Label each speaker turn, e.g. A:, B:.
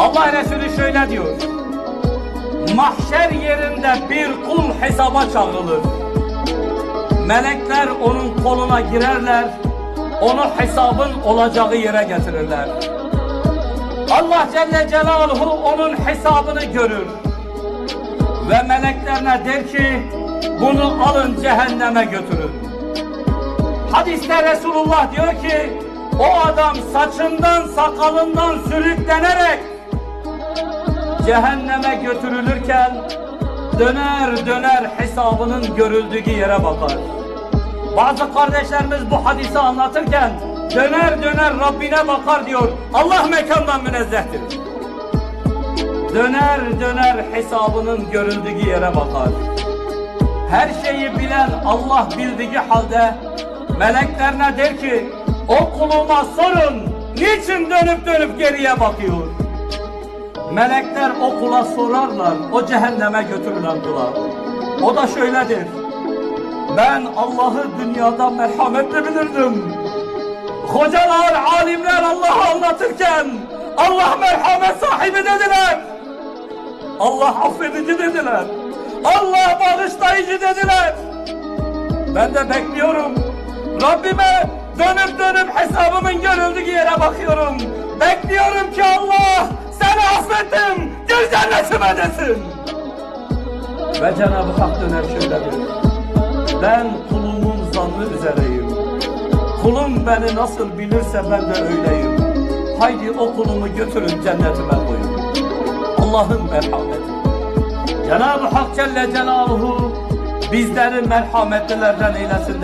A: Allah Resulü şöyle diyor. Mahşer yerinde bir kul hesaba çağrılır. Melekler onun koluna girerler. Onu hesabın olacağı yere getirirler. Allah Celle Celaluhu onun hesabını görür. Ve meleklerine der ki bunu alın cehenneme götürün. Hadiste Resulullah diyor ki o adam saçından sakalından sürüklenerek cehenneme götürülürken döner döner hesabının görüldüğü yere bakar. Bazı kardeşlerimiz bu hadisi anlatırken döner döner Rabbine bakar diyor. Allah mekandan münezzehtir. Döner döner hesabının görüldüğü yere bakar. Her şeyi bilen Allah bildiği halde meleklerine der ki o kuluma sorun niçin dönüp dönüp geriye bakıyor? Melekler o kula sorarlar o cehenneme götürülen kula. O da şöyledir. Ben Allah'ı dünyada merhametli bilirdim. Hocalar, alimler Allah'ı anlatırken Allah merhamet sahibi dediler. Allah affedici dediler. Allah bağışlayıcı dediler. Ben de bekliyorum. Rabbime dönüp dönüp hesabımın görüldüğü yere bakıyorum. Bekliyorum Gir cennetime desin. Ve Cenab-ı Hak döner şöyle der. Ben kulumun zannı üzereyim. Kulum beni nasıl bilirse ben de öyleyim. Haydi o kulumu götürün cennetime koyun. Allah'ın merhameti. Cenab-ı Hak Celle Celaluhu bizleri merhametlilerden eylesin.